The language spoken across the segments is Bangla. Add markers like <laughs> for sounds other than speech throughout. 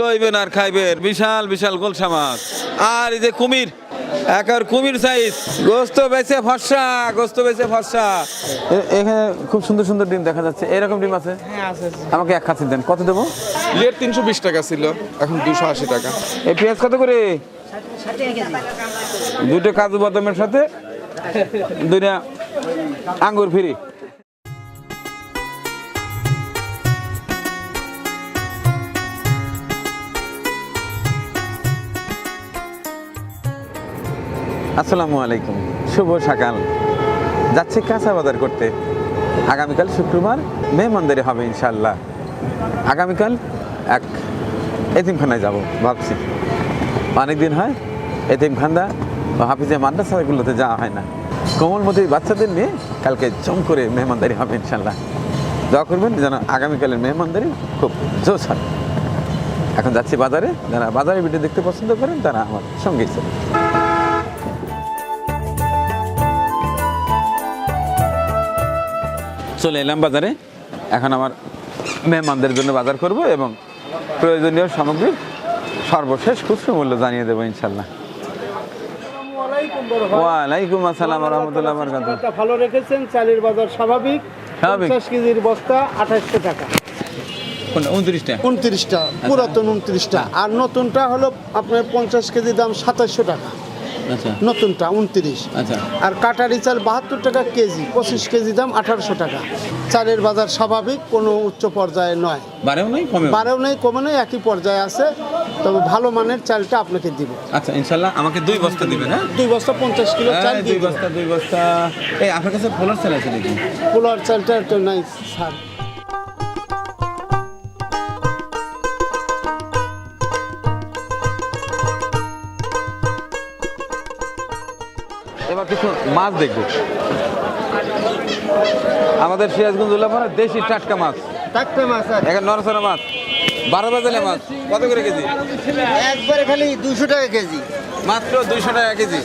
লইবেন আর খাইবেন। বিশাল বিশাল গোলসা মাছ। আর এই যে কুমির একার কুমির সাইজ গোস্ত বেছে ফর্সা গোস্ত বেছে ফর্সা। এখানে খুব সুন্দর সুন্দর ডিম দেখা যাচ্ছে। এরকম ডিম আছে? হ্যাঁ আছে আমাকে এক খাচ্ছি দেন। কত দেবো? লেট তিনশো বিশ টাকা ছিল এখন দুশো আশি টাকা। এই পেঁয়াজ কত করে? দুটো কাজু বাদামের সাথে দুইটা আঙ্গুর ফ্রি। আসসালামু আলাইকুম। শুভ সকাল। যাচ্ছি কাঁচা বাজার করতে। আগামীকাল শুক্রবার মেহমানদারি হবে ইনশাল্লাহ আগামীকাল এক এতিমখানায় যাব, ভাবছি। অনেক দিন হয় এতিমখান্দা বা হাফিজে মাদ্রাসাগুলোতে যাওয়া হয় না। কোমলমতি বাচ্চাদের নিয়ে কালকে জম করে মেহমানদারি হবে ইনশাল্লাহ দোয়া করবেন যেন আগামীকালের মেহমানদারি খুব জোশ হয়। এখন যাচ্ছি বাজারে, যারা বাজারে ভিডিও দেখতে পছন্দ করেন তারা আমার সঙ্গেই চলুন। চলে এলাম বাজারে। এখন আমার মেহমানদের জন্য বাজার করব এবং প্রয়োজনীয় সামগ্রী সর্বশেষ খুচরো মূল্য জানিয়ে দেবো ইনশাল্লাহ ওয়ালাইকুম আসসালাম রহমতুল্লাহ বরকাত একটা ভালো রেখেছেন চালের বাজার স্বাভাবিক। স্বাভাবিক। পঞ্চাশ কেজির বস্তা আঠাশশো টাকা। উনত্রিশটা? উনত্রিশটা পুরাতন উনত্রিশটা। আর নতুনটা হলো আপনার পঞ্চাশ কেজি দাম সাতাশশো টাকা। নতুনটা উনত্রিশ। আচ্ছা। আর কাটারি চাল বাহাত্তর টাকা কেজি পঁচিশ কেজি দাম আঠারোশো টাকা। চালের বাজার স্বাভাবিক কোনো উচ্চ পর্যায়ে নয়। বারেও নেই কমে নেই কমে নেই একই পর্যায়ে আছে। তবে ভালো মানের চালটা আপনাকে দিব। আচ্ছা ইনশাল্লাহ আমাকে দুই বস্তা দিবেন হ্যাঁ? দুই বস্তা পঞ্চাশ কিলো চাল দুই বস্তা দুই বস্তা। এই আপনার কাছে পোলার চাল আছে নাকি? পোলার চালটা নাই স্যার। এবার কিছু মাছ দেখব। আমাদের সিরাজগঞ্জ উল্লাপাড়া দেশি টাটকা মাছ। টাটকা মাছ এখানে নরসরা মাছ বারো বাজালে মাছ কত করে কেজি? একবারে খালি দুশো টাকা কেজি। মাত্র দুইশো টাকা কেজি।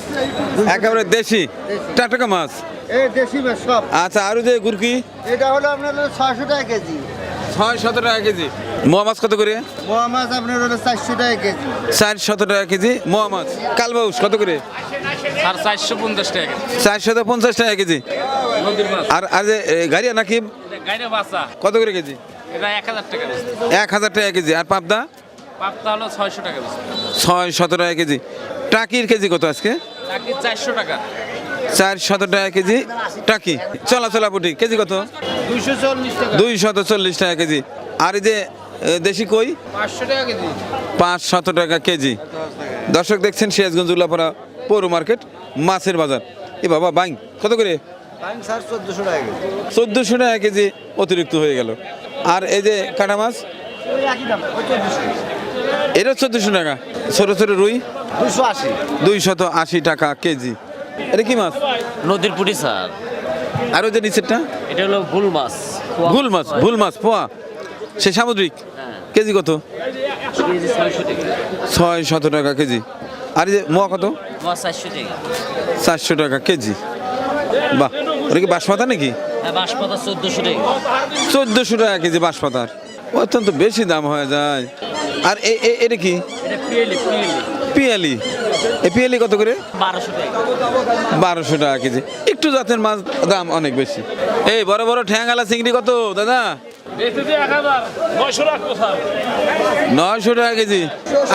একেবারে দেশি টাটকা মাছ। এই দেশি মাছ সব। আচ্ছা আরও যে গুরকি এটা হলো আপনার ছয়শো টাকা কেজি। ছয় শত টাকা কেজি। মোয়া মাছ কত করে? মোয়া মাছ আপনার হলো চারশো টাকা কেজি। চার শত টাকা কেজি মোয়া মাছ। কালবাউস কত করে? আর চারশো পঞ্চাশ টাকা শত পঞ্চাশ টাকা কেজি? নদীর মাছ। আর আর যে এ, গাড়িয়া নাকি? বাসা কত করে কেজি? এটা এক হাজার টাকা বেশি এক হাজার টাকা কেজি। আর পাবদা? পাপ্তা হলো ছয়শো টাকা বেশি ছয় শত টাকা কেজি। টাকির কেজি কত আজকে? চাকরি চারশো টাকা। চার শত টাকা কেজি টাকি। চলা চলা পুটি কেজি কত? দুইশো চল্লিশ টাকা। দুই শত চল্লিশ টাকা কেজি। আর এই যে এ, দেশি কই? পাঁচশো টাকা কেজি। পাঁচ শত টাকা কেজি। দর্শক দেখছেন সিরাজগঞ্জ উল্লাপাড়া পৌর মার্কেট মাছের বাজার। এ বাবা বাইং কত করে? স্যার চোদ্দোশো টাকা কেজি। চোদ্দোশো টাকা কেজি অতিরিক্ত হয়ে গেল। আর এই যে কাটা মাছ? এটা চোদ্দোশো। টাকা। ছোটো ছোটো রুই? দুশো আশি। দুই শত আশি টাকা কেজি। এটা কি মাছ? নদীর পুটি স্যার। আর ওই যে নিচেরটা? এটা হলো ভুল মাছ। ভুল মাছ ভুল মাছ পোয়া। সে সামুদ্রিক? কেজি কত? কেজি টাকা। ছয় শত টাকা কেজি। আর এই যে মোয়া কত? চারশো টাকা। কেজি। বাহ ওটা কি বাঁশপাতা নাকি? হ্যাঁ চোদ্দোশো টাকা। কেজি বাঁশপাতার। অত্যন্ত বেশি দাম হয়ে যায়। আর এ- এ- এটা কি? পিয়ালি। এ পিয়ালি কত করে? বারোশো টাকা। বারোশো টাকা কেজি। একটু জাতের মাছ দাম অনেক বেশি। এই বড় বড় ঠ্যাঙ্গালা চিংড়ি কত দাদা? নয়শো টাকা কেজি।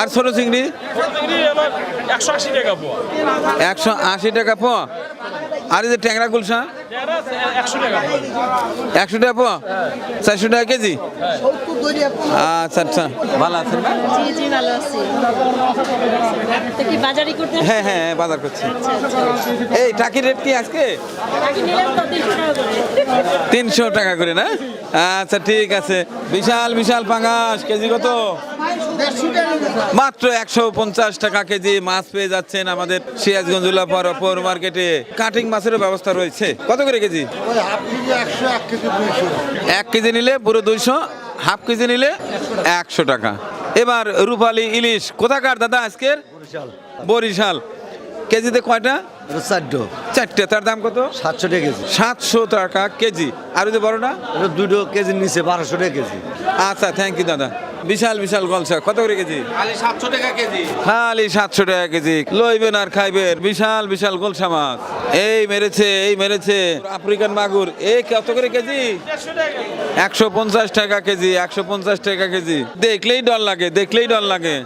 আর ছোট চিংড়ি? একশো আশি টাকা প আর এই যে ট্যাংরা গুলশা একশো টাকা প চারশো টাকা কেজি? আচ্ছা আচ্ছা। ভালো আছেন হ্যাঁ হ্যাঁ বাজার করছি। আচ্ছা আচ্ছা। এই টাকির রেট কি আজকে? তিনশো টাকা করে। টাকা না? আচ্ছা ঠিক আছে। বিশাল বিশাল পাঙাশ। কেজি কত? মাত্র একশো পঞ্চাশ টাকা কেজি। মাছ পেয়ে যাচ্ছেন আমাদের সিরাজগঞ্জ উল্লাপর পৌর মার্কেটে। কাটিং মাছেরও ব্যবস্থা রয়েছে। কত করে কেজি? এক কেজি নিলে পুরো দুইশো হাফ কেজি নিলে একশো টাকা। এবার রূপালী ইলিশ কোথাকার দাদা আজকের? বরিশাল। কেজিতে কয়টা? চারটো। চারটে তার দাম কত? সাতশো টাকা কেজি। সাতশো টাকা কেজি। আর ওই যে বড়টা এটা দুটো কেজির নিচে বারোশো টাকা কেজি। আচ্ছা থ্যাংক ইউ দাদা। বিশাল বিশাল গলসা কত করে কেজি? খালি সাতশো টাকা কেজি। খালি সাতশো টাকা কেজি। লইবেন আর খাইবেন। বিশাল বিশাল গোলসা মাছ এই মেরেছে এই মেরেছে। আফ্রিকান মাগুর। এই কত করে কেজি? একশো পঞ্চাশ টাকা কেজি একশো পঞ্চাশ টাকা কেজি। দেখলেই ডর লাগে দেখলেই ডর লাগে।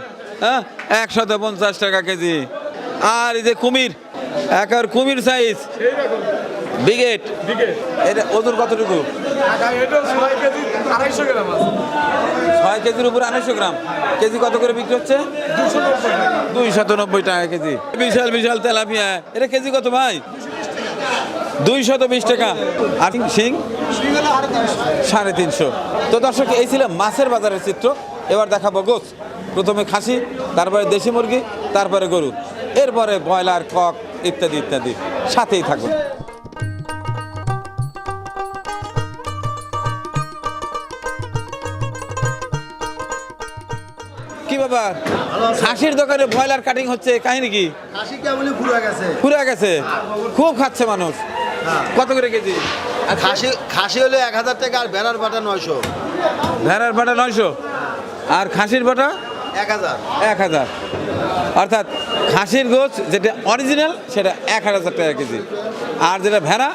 হ্যাঁ? একশত পঞ্চাশ টাকা কেজি। আর এই যে কুমির একার কুমির সাইজ বিগেট এটা ওজন কতটুকু? ছয় কেজির উপরে আড়াইশো গ্রাম। কেজি কত করে বিক্রি হচ্ছে? দুই নব্বই টাকা কেজি। বিশাল বিশাল তেলাপিয়া। এটা কেজি কত ভাই? দুই শত বিশ টাকা। আর শিং সাড়ে তিনশো। তো দর্শক, এই ছিল মাছের বাজারের চিত্র। এবার দেখাবো গোছ। প্রথমে খাসি, তারপরে দেশি মুরগি, তারপরে গরু। এরপরে ব্রয়লার, কক ইত্যাদি ইত্যাদি। সাথেই থাকুন। কি ব্যাপার খাসির দোকানে ব্রয়লার কাটিং হচ্ছে কাহিনী কি? খাসি কেমনই গেছে। খুব খাচ্ছে মানুষ। কত করে কেজি? আর খাসি খাসি হলো এক হাজার টাকা আর ভেড়ার বাটা নয়শো। ভেড়ার বাটা নয়শো? আর খাসির বাটা? এক হাজার। এক হাজার। অর্থাৎ খাসির গোছ যেটা অরিজিনাল সেটা এক হাজার টাকা কেজি। আর যেটা ভেড়া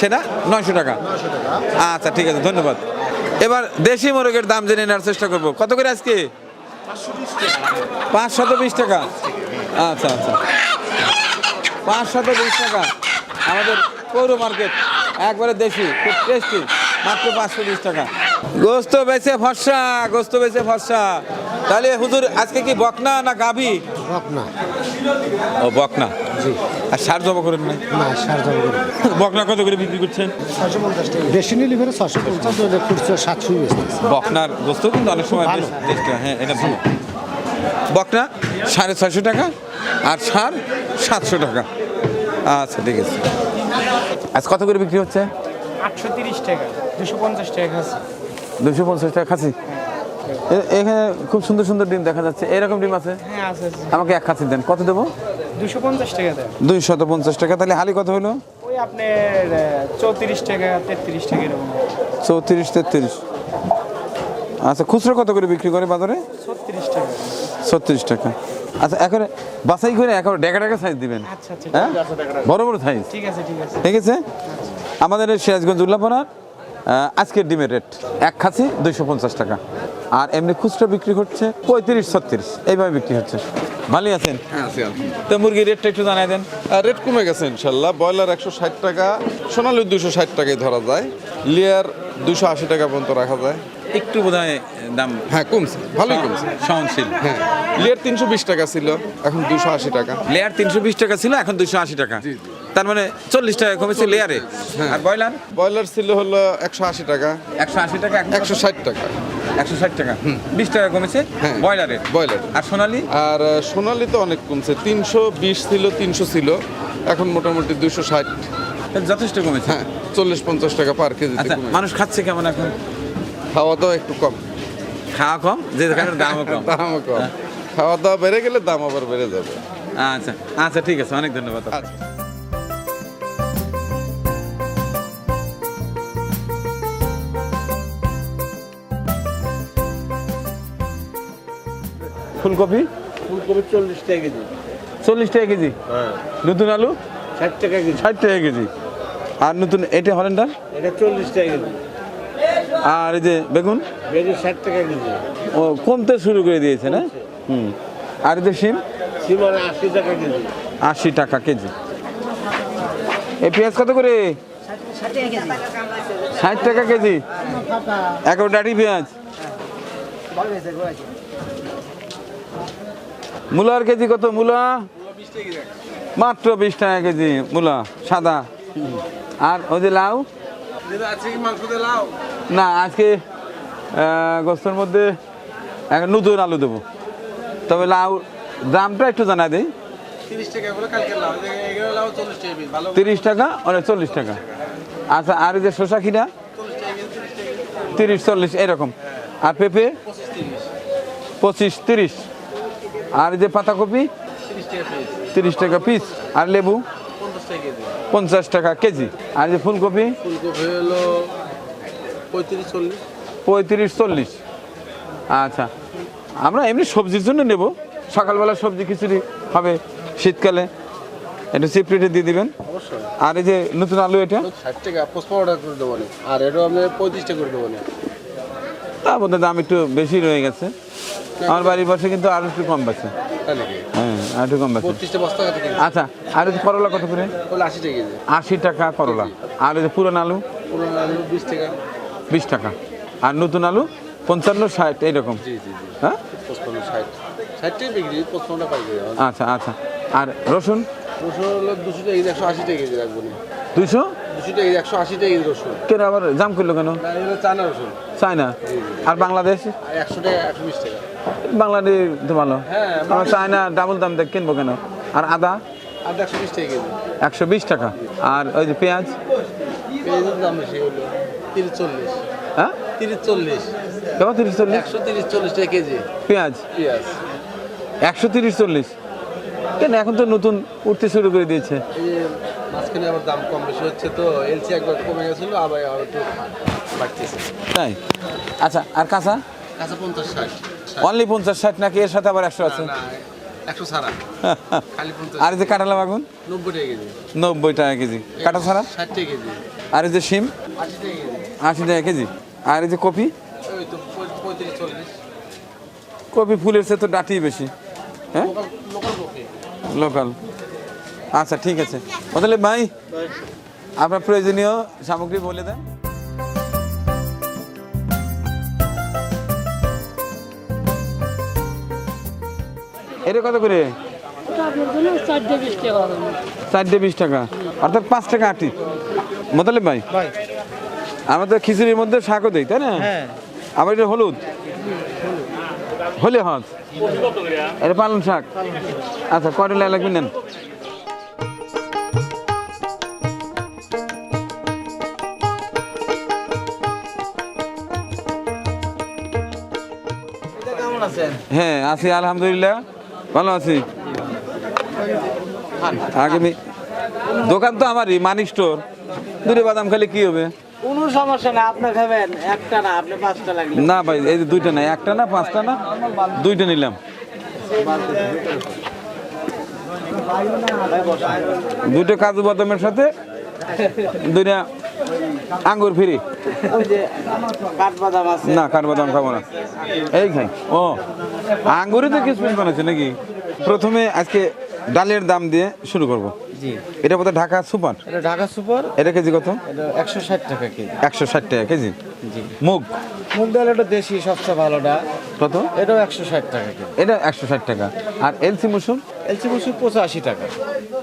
সেটা নয়শো টাকা। আচ্ছা ঠিক আছে ধন্যবাদ। এবার দেশি মোরগের দাম জেনে নেওয়ার চেষ্টা করব। কত করে আজকে? পাঁচশত বিশ টাকা। আচ্ছা আচ্ছা। পাঁচশত বিশ টাকা। আমাদের পৌর মার্কেট একবারে দেশি খুব টেস্টি মাত্র পাঁচশো বিশ টাকা। গোস্ত বেছে ফর্সা গোস্ত বেছে ফর্সা তাহলে হুজুর আজকে কি বকনা না গাভি? না ও বকনা। জি। আর সার জমা করেন না না সার জমা করে বকনা কত করে বিক্রি করছেন? ছশো টাকা। বেশি নিলে ফেরে ছশো পঞ্চাশ। খুচরো সাতশো বকনার গোস্ত কিন্তু অনেক সময় বেশ হ্যাঁ। এটা ভালো। বকনা সাড়ে ছয়শো টাকা আর সার সাতশো টাকা। আচ্ছা ঠিক আছে। আজ কত করে বিক্রি হচ্ছে? আটশো তিরিশ টাকা দুশো পঞ্চাশ টাকা আছে দুশো পঞ্চাশ টাকা খাসি? এখানে খুব সুন্দর সুন্দর ডিম দেখা যাচ্ছে। এরকম ডিম আছে? হ্যাঁ আমাকে এক খাসি দেন। কত দেবো? দুশো পঞ্চাশ টাকা দুই পঞ্চাশ টাকা। তাহলে হালি কত হলো? ওই আপনার চৌত্রিশ টাকা তেত্রিশ টাকা এরকম। চৌত্রিশ তেত্রিশ। আচ্ছা খুচরো কত করে বিক্রি করে বাজারে? ছত্রিশ টাকা। ছত্রিশ টাকা। আচ্ছা এখন বাছাই করে এখন ডেকা ডেকা সাইজ দিবেন। আচ্ছা আচ্ছা হ্যাঁ? বড় বড় সাইজ ঠিক আছে ঠিক আছে। ঠিক আছে? আমাদের এই সিরাজগঞ্জ উল্লাপাড়ার আহ, আজকের ডিমের রেট এক খাসি দুইশো পঞ্চাশ টাকা। আর এমনি খুচরো বিক্রি হচ্ছে পঁয়ত্রিশ ছত্রিশ। এইভাবে বিক্রি হচ্ছে। ভালোই আছেন? হ্যাঁ। তো মুরগির রেটটা একটু জানাই দেন। রেট কমে গেছে ইনশাল্লাহ। ব্রয়লার একশো ষাট টাকা সোনালি দুশো ষাট টাকায় ধরা যায়। লিয়ার দুশো আশি টাকা পর্যন্ত রাখা যায়। একটু বোধ দাম হ্যাঁ কমছে। ভালোই কমছে। সহনশীল। হ্যাঁ। লেয়ার তিনশো বিশ টাকা ছিল এখন দুশো আশি টাকা। লেয়ার তিনশো বিশ টাকা ছিল এখন দুশো আশি টাকা। তার মানে চল্লিশ টাকা কমেছে লেয়ারে আর ব্রয়লার ব্রয়লার ছিল হলো একশো আশি টাকা। একশো আশি টাকা একশো ষাট টাকা। একশো ষাট টাকা। বিশ টাকা কমেছে হ্যাঁ। ব্রয়লারে ব্রয়লার আর সোনালি? আর সোনালি তো অনেক কমছে। তিনশো বিশ ছিল তিনশো ছিল। এখন মোটামুটি দুশো ষাট। যথেষ্ট কমেছে। হ্যাঁ চল্লিশ পঞ্চাশ টাকা পার কেজিতে আচ্ছা মানুষ খাচ্ছে কেমন এখন? খাওয়া দাওয়া একটু কম। খাওয়া কম? যে যেখানে দামও কম। <laughs> দামও কম। খাওয়া দাওয়া বেড়ে গেলে দাম আবার বেড়ে যাবে। আচ্ছা আচ্ছা ঠিক আছে অনেক ধন্যবাদ। আচ্ছা। ফুলকপি? ফুলকপি চল্লিশ টাকা কেজি। চল্লিশ টাকা কেজি? নতুন আলু? ষাট টাকা কেজি। ষাট টাকা কেজি। আর নতুন এটা হলেন্ডার? এটা চল্লিশ টাকা কেজি। আর এই যে বেগুন? বেগুন ষাট টাকা কেজি। ও কমতে শুরু করে দিয়েছে না? হুম। আর এই যে শিম? সিমারে আশি টাকা কেজি। আশি টাকা কেজি। এই পেঁয়াজ কত করে? ষাট টাকা কেজি। এগারো ডাটি পেঁয়াজ। মূলার কেজি কত মূলা? মাত্র বিশ টাকা কেজি মূলা সাদা। আর ওই যে লাউ? না আজকে গোস্তর মধ্যে নতুন আলু দেবো। তবে লাউ দামটা একটু জানা দিই। তিরিশ টাকা মানে চল্লিশ টাকা আচ্ছা আর এই যে শসা খিরা? তিরিশ চল্লিশ এরকম। আর পেঁপে? পঁচিশ তিরিশ। আর এই যে পাতাকপি? তিরিশ টাকা পিস আর লেবু? পঞ্চাশ টাকা কেজি। আর এই যে ফুলকপি? পঁয়ত্রিশ চল্লিশ। আচ্ছা। আমরা এমনি সবজির জন্য নেব। সকালবেলা সবজি খিচুড়ি হবে শীতকালে। একটু চিপড়িটে দিয়ে দিবেন। আর এই যে নতুন আলু এটা? ষাট টাকা পঁচপন্ন টাকা করে দেবো আর এটা আপনি পঁয়ত্রিশ টাকা করে দেবো না তা বোধহয় দাম একটু বেশি রয়ে গেছে। আমার বাড়ির পাশে কিন্তু আরও একটু কম পাচ্ছে হ্যাঁ আর একটু কম পাচ্ছে আচ্ছা আর করলা কত করে? আশি টাকা করলা। আর যে পুরান আলু? বিশ টাকা। আর নতুন আলু? পঞ্চান্ন ষাট এইরকম। হ্যাঁ? আচ্ছা আচ্ছা। আর রসুন? দুইশো? কেন আবার জাম করল কেন? চাই আর বাংলাদেশ? একশো টাকা একশো বিশ টাকা। তো ভালো হ্যাঁ, আমরা চাই না ডাবল দাম দিয়ে কিনবো কেন? আর আদা? একশো বিশ টাকা আর ওই যে পেঁয়াজ? পেঁয়াজের দাম বেশি হলো তিরিশ চল্লিশ। হ্যাঁ? তিরিশ চল্লিশ। কেমন তিরিশ চল্লিশ? একশো তিরিশ চল্লিশ টাকা কেজি। পেঁয়াজ? পেঁয়াজ। একশো তিরিশ চল্লিশ। কেন এখন তো নতুন উঠতে শুরু করে দিয়েছে। মাঝখানে আবার দাম কম বেশি হচ্ছে তো এলসি একবার কমে গেছিল আবার আবার একটু বাড়তেছে। তাই? আচ্ছা আর কাঁচা? কাঁচা পঞ্চাশ ষাট। অনলি পঞ্চাশ ষাট নাকি এর সাথে আবার একশো আছে? <laughs> আর এই যে কাঁঠালা বাগুন নব্বই টাকা কেজি। নব্বই টাকা কেজি। কাঁটা ছাড়া? আর এই যে শিম? আশি টাকা কেজি। আশি টাকা কেজি। আর এই যে কপি? কপি ফুলের সে তো ডাটি বেশি। হ্যাঁ? লোকাল আচ্ছা ঠিক আছে। তাহলে ভাই। আপনার প্রয়োজনীয় সামগ্রী বলে দেন। এটা কত করে? চারটে বিশ টাকা অর্থাৎ পাঁচ টাকা আটি। মোতালেব ভাই? ভাই। আমরা তো খিচুড়ির মধ্যে শাকও দিই তাই না? হ্যাঁ। আবার এটা হলুদ? হলে হজ। এটা পালন শাক। আচ্ছা কয়টা লাই লাগবে নেন? হ্যাঁ আছি আলহামদুলিল্লাহ। ভালো আছি। আগামী দোকান তো আমারই মানি স্টোর দূরে বাদাম খালি কি হবে? কোনো সমস্যা না আপনি খাবেন একটা না আপনি পাঁচটা লাগবে না ভাই এই যে দুইটা না একটা না পাঁচটা না দুইটা নিলাম। দুটো কাজু বাদামের সাথে দুইটা আঙ্গুর ফ্রি। না কাঠবাদাম খাব না। এই খাই। ও। আঙ্গুরে তো কিসমিস বানাচ্ছে নাকি? প্রথমে আজকে ডালের দাম দিয়ে শুরু করব। জি। এটা বোধহয় ঢাকা সুপার? এটা ঢাকা সুপার। এটা কেজি কত? এটা একশো ষাট টাকা কেজি। একশো ষাট টাকা কেজি? জি। মুগ? মুগ ডাল এটা দেশি সবচেয়ে ভালোটা কত? এটাও একশো ষাট টাকা কেজি। এটা একশো ষাট টাকা। আর এলসি মুসুর? এলসি মুসুর পঁচাশি টাকা।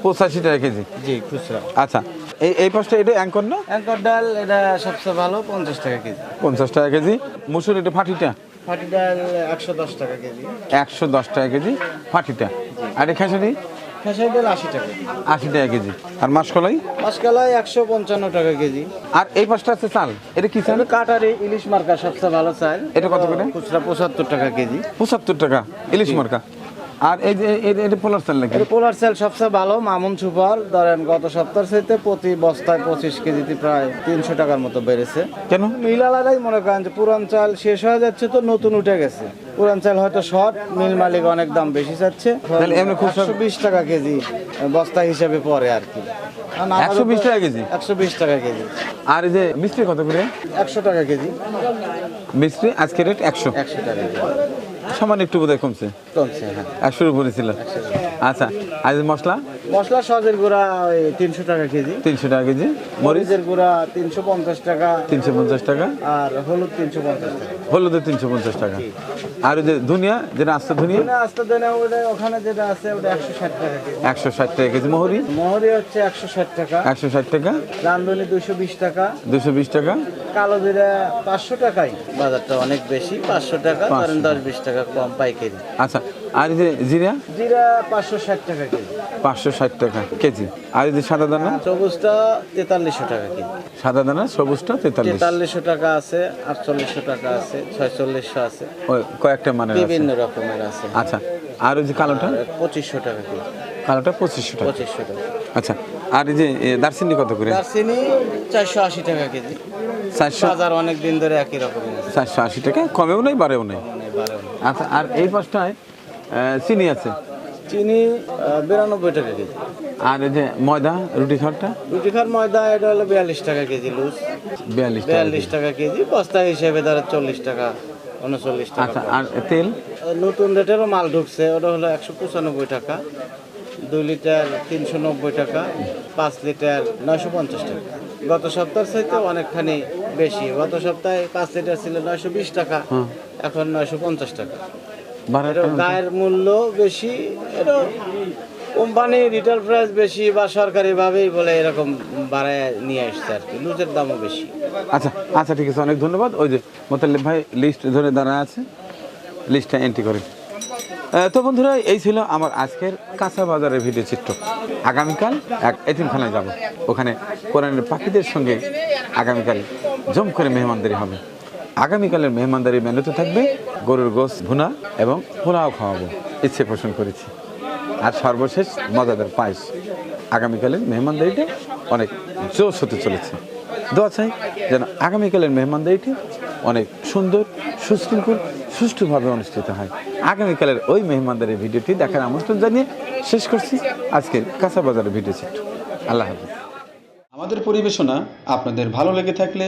পঁচাশি টাকা কেজি। জি খুচরা। আচ্ছা এই এই পাশটা এটা অ্যাঙ্কর না? অ্যাঙ্কর ডাল এটা সবচেয়ে ভালো পঞ্চাশ টাকা কেজি। পঞ্চাশ টাকা কেজি। মুসুর এটা ফাটিটা? ফাটি ডাল একশো দশ টাকা কেজি। একশো দশ টাকা কেজি ফাটিটা। আর এই খেসারি? খেসারি ডাল আশি টাকা আশি টাকা কেজি। আর মাসকলাই? মাসকলাই একশো পঞ্চান্ন টাকা কেজি। আর এই পাশটা আছে চাল। এটা কি চাল? কাটারি ইলিশ মার্কা সবচেয়ে ভালো চাল। এটা কত করে? খুচরা পঁচাত্তর টাকা কেজি। পঁচাত্তর টাকা ইলিশ মার্কা। আর এই যে এটা পোলার চাল নাকি? পোলার চাল সবচেয়ে ভালো মামুন সুপার। ধরেন গত সপ্তাহের চাইতে প্রতি বস্তায় পঁচিশ কেজিতে প্রায় তিনশো টাকার মতো বেড়েছে। কেন? মিল আলাদাই মনে করেন যে পুরান চাল শেষ হয়ে যাচ্ছে তো নতুন উঠে গেছে। পুরান চাল হয়তো শর্ট মিল মালিক অনেক দাম বেশি চাচ্ছে। এমনি একশো বিশ টাকা কেজি বস্তা হিসেবে পড়ে আর কি। 120 টাকা কেজি? একশো বিশ টাকা কেজি। আর এই যে মিষ্টি কত করে? একশো টাকা কেজি। মিষ্টি আজকে রেট একশো। একশো টাকা কেজি। সামান্য একটু বোধহয় কমছে। কমছে হ্যাঁ। একশোর উপরে ছিল আচ্ছা আর মশলা? মশলা সজের গুঁড়া ওই তিনশো টাকা কেজি। তিনশো টাকা কেজি। মরিচের গুঁড়া তিনশো পঞ্চাশ টাকা। তিনশো পঞ্চাশ টাকা। আর হলুদ তিনশো পঞ্চাশ টাকা। হলুদের তিনশো পঞ্চাশ টাকা। আর যে ধনিয়া যেটা আস্তে ধনিয়া? আস্তে দেনে ওটা ওখানে যেটা আছে ওটা একশো ষাট টাকা একশো ষাট টাকা কেজি। মোহরি? মহরি হচ্ছে একশো ষাট টাকা। একশো ষাট টাকা। রান্ধনি দুশো বিশ টাকা। দুশো বিশ টাকা। কালো জিরা পাঁচশো টাকাই। বাজারটা অনেক বেশি পাঁচশো টাকা। দশ বিশ টাকা কম পাইকারি। আচ্ছা আর যে জিরা? জিরা পাঁচশো ষাট টাকা কেজি। পাঁচশো ষাট টাকা কেজি। আর যে সাদা দানা? সবুজটা তেতাল্লিশশো টাকা কেজি। সাদা দানা সবুজটা তেতাল্লিশ। তেতাল্লিশশো টাকা আছে আটচল্লিশশো টাকা আছে ছয়চল্লিশশো আছে। ওই কয়েকটা মানে বিভিন্ন রকমের আছে। আচ্ছা আর ওই যে কালোটা? পঁচিশশো টাকা কেজি। কালোটা পঁচিশশো টাকা। পঁচিশশো টাকা। আচ্ছা আর এই যে দারচিনি কত করে? দারচিনি চারশো আশি টাকা কেজি। চারশো বাজার অনেক দিন ধরে একই রকমের আছে। চারশো আশি টাকা কমেও নাই বাড়েও নাই। আচ্ছা আর এই পাশটায় চিনি আছে? চিনি বিরানব্বই টাকা কেজি। আর এই যে ময়দা রুটি খাটটা রুটি খার ময়দা এটা হলো বিয়াল্লিশ টাকা কেজি লুজ। বিয়াল্লিশ বিয়াল্লিশ টাকা কেজি বস্তা হিসেবে ধরো চল্লিশ টাকা উনচল্লিশ টাকা আচ্ছা আর তেল? নতুন রেটেরও মাল ঢুকছে ওটা হলো একশো পঁচানব্বই টাকা দুই লিটার তিনশো নব্বই টাকা পাঁচ লিটার নয়শো পঞ্চাশ টাকা। গত সপ্তাহের চাইতে অনেকখানি বেশি গত সপ্তাহে পাঁচ লিটার ছিল নয়শো বিশ টাকা এখন নয়শো পঞ্চাশ টাকা। গায়ের মূল্য বেশি এটা কোম্পানি রিটেল প্রাইস বেশি বা সরকারিভাবেই বলে এরকম বাড়ায় নিয়ে আসছে আর কি লুজের দামও বেশি। আচ্ছা আচ্ছা ঠিক আছে অনেক ধন্যবাদ। ওই যে মোতাল্লিব ভাই লিস্ট ধরে দাঁড়া আছে লিস্টটা এন্ট্রি করে তো বন্ধুরা এই ছিল আমার আজকের কাঁচা বাজারের ভিডিও চিত্র। আগামীকাল এক এতিমখানায় যাব। ওখানে কোরআনের পাখিদের সঙ্গে আগামীকাল জম করে মেহমানদারি হবে। আগামীকালের মেহমানদারি মেনুতে থাকবে গরুর গোস ভুনা এবং পোলাও খাওয়াবো। ইচ্ছে পোষণ করেছি। আর সর্বশেষ মজাদার পায়েস। আগামীকালের মেহমানদারিটা অনেক জোশ হতে চলেছে। দোয়া চাই যেন আগামীকালের মেহমানদারিটি অনেক সুন্দর, সুশৃঙ্খল, সুষ্ঠুভাবে অনুষ্ঠিত হয়। আগামীকালের ওই মেহমানদারির ভিডিওটি দেখার আমন্ত্রণ জানিয়ে শেষ করছি আজকের কাঁচা বাজারের ভিডিও চিত্র আল্লাহ হাফিজ। আমাদের পরিবেশনা আপনাদের ভালো লেগে থাকলে